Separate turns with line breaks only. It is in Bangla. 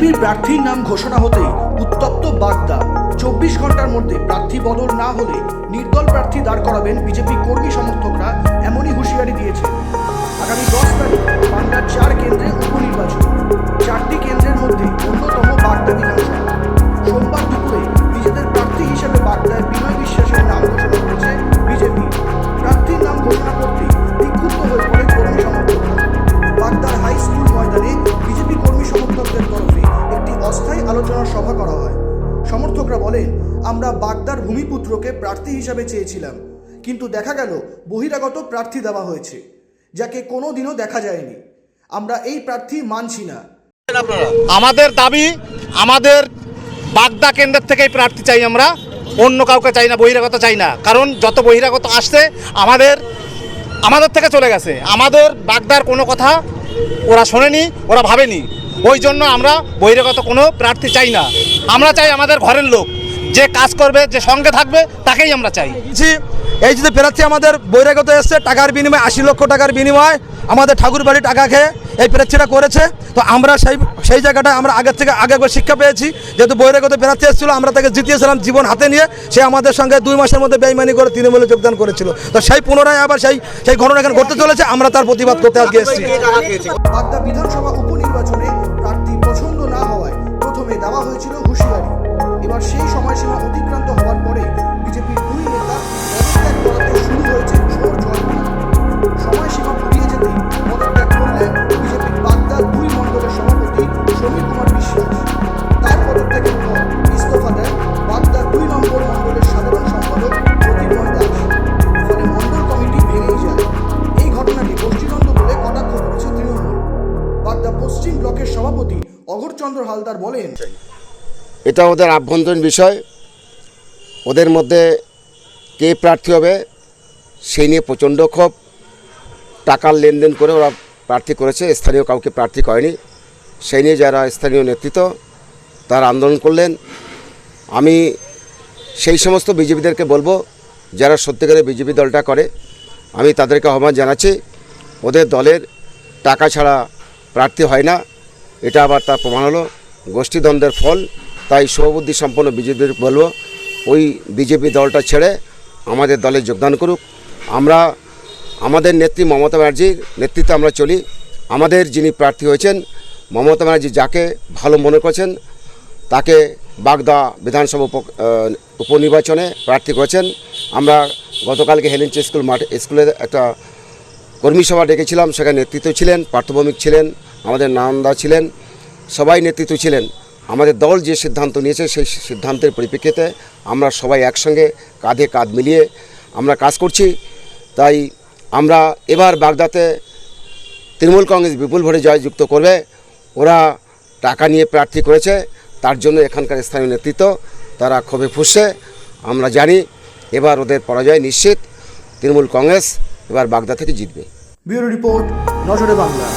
বিজেপির প্রার্থীর নাম ঘোষণা হতেই উত্তপ্ত বাগদা। চব্বিশ ঘণ্টার মধ্যে প্রার্থী বদল না হলে নির্দল প্রার্থী দাঁড় করাবেন বিজেপি কর্মী সমর্থকরা, এমনই হুঁশিয়ারি দিয়েছে। আগামী দশ তারিখ বাংলার চার কেন্দ্রে উপনির্বাচন। সমর্থকরা বলেন, আমরা বাগদার ভূমিপুত্রকে প্রার্থী হিসাবে চেয়েছিলাম, কিন্তু দেখা গেল বহিরাগত প্রার্থী দেওয়া হয়েছে, যাকে কোনো দিনও দেখা যায়নি। আমরা এই প্রার্থী মানছি না।
আমাদের দাবি, আমাদের বাগদা কেন্দ্রের থেকেই প্রার্থী চাই আমরা, অন্য কাউকে চাই না, বহিরাগত চাই না, কারণ যত বহিরাগত আসছে, আমাদের আমাদের থেকে চলে গেছে। আমাদের বাগদার কোনো কথা ওরা শোনেনি, ওরা ভাবেনি। ওই জন্য আমরা বহিরাগত কোনো প্রার্থী চাই না। আমরা চাই আমাদের ঘরের লোক। যে কাজ করবে, যে সঙ্গে থাকবে, তাকেই আমরা চাই।
জি, এই যে প্রার্থী আমাদের বহিরাগত এসছে, টাকার বিনিময়ে, আশি লক্ষ টাকার বিনিময়ে আমাদের ঠাকুর বাড়ি টাকা খেয়ে এই প্রার্থীরা করেছে। তো আমরা সেই সেই জায়গাটা আমরা আগের থেকে আগে একবার শিক্ষা পেয়েছি। যেহেতু বৈরাগত প্রার্থী এসেছিল, আমরা তাকে জিতিয়েছিলাম জীবন হাতে নিয়ে। সে আমাদের সঙ্গে দুই মাসের মধ্যে বেইমানি করে তৃণমূলে যোগদান করেছিল। তো সেই পুনরায় আবার সেই সেই ঘটনা এখানে ঘটতে চলেছে। আমরা তার প্রতিবাদ করতে আজকে এসেছি।
বিধানসভা উপনির্বাচনে প্রার্থী পছন্দ না হওয়ায় প্রথমে দেওয়া হয়েছিল হুঁশিয়ারি। সভাপতি অঘরচন্দ্র হালদার বলেন,
এটা ওদের আভ্যন্তরীণ বিষয়। ওদের মধ্যে কে প্রার্থী হবে, সেই নিয়ে প্রচণ্ড ক্ষোভ। টাকার লেনদেন করে ওরা প্রার্থী করেছে, স্থানীয় কাউকে প্রার্থী করেনি। সেই নিয়ে যারা স্থানীয় নেতৃত্ব, তারা আন্দোলন করলেন। আমি সেই সমস্ত বিজেপিদেরকে বলব, যারা সত্যিকারে বিজেপি দলটা করে, আমি তাদেরকে আহ্বান জানাচ্ছি, ওদের দলের টাকা ছাড়া প্রার্থী হয় না। এটা আবার তার প্রমাণ হলো। গোষ্ঠীদ্বন্দ্বের ফল, তাই শুভবুদ্ধি সম্পন্ন বিজেপিদের বলব, ওই বিজেপি দলটা ছেড়ে আমাদের দলে যোগদান করুক। আমরা, আমাদের নেত্রী মমতা ব্যানার্জির নেতৃত্বে আমরা চলি। আমাদের যিনি প্রার্থী হয়েছেন, মমতা ব্যানার্জি যাকে ভালো মনে করছেন, তাকে বাগদা বিধানসভা উপ উপনির্বাচনে প্রার্থী করেছেন। আমরা গতকালকে হেলেঞ্চ স্কুল মাঠে, স্কুলে একটা কর্মী সভা ডেকেছিলাম, সেখানে নেতৃত্ব ছিলেন, পার্থভৌমিক ছিলেন। আমাদের নানন্দা ছিলেন, সবাই নেতৃত্ব ছিলেন। আমাদের দল যে সিদ্ধান্ত নিয়েছে সেই সিদ্ধান্তের পরিপ্রেক্ষিতে আমরা সবাই একসঙ্গে কাঁধে কাঁধ মিলিয়ে আমরা কাজ করছি। তাই আমরা এবার বাগদাতে তৃণমূল কংগ্রেস বিপুল ভোটে জয়যুক্ত করবে। ওরা টাকা নিয়ে প্রার্থী করেছে, তার জন্য এখানকার স্থানীয় নেতৃত্ব, তারা ক্ষোভে ফুসছে। আমরা জানি এবার ওদের পরাজয় নিশ্চিত। তৃণমূল কংগ্রেস এবার বাগদা থেকে জিতবে।
ব্যুরো রিপোর্ট, নজরে বাংলা।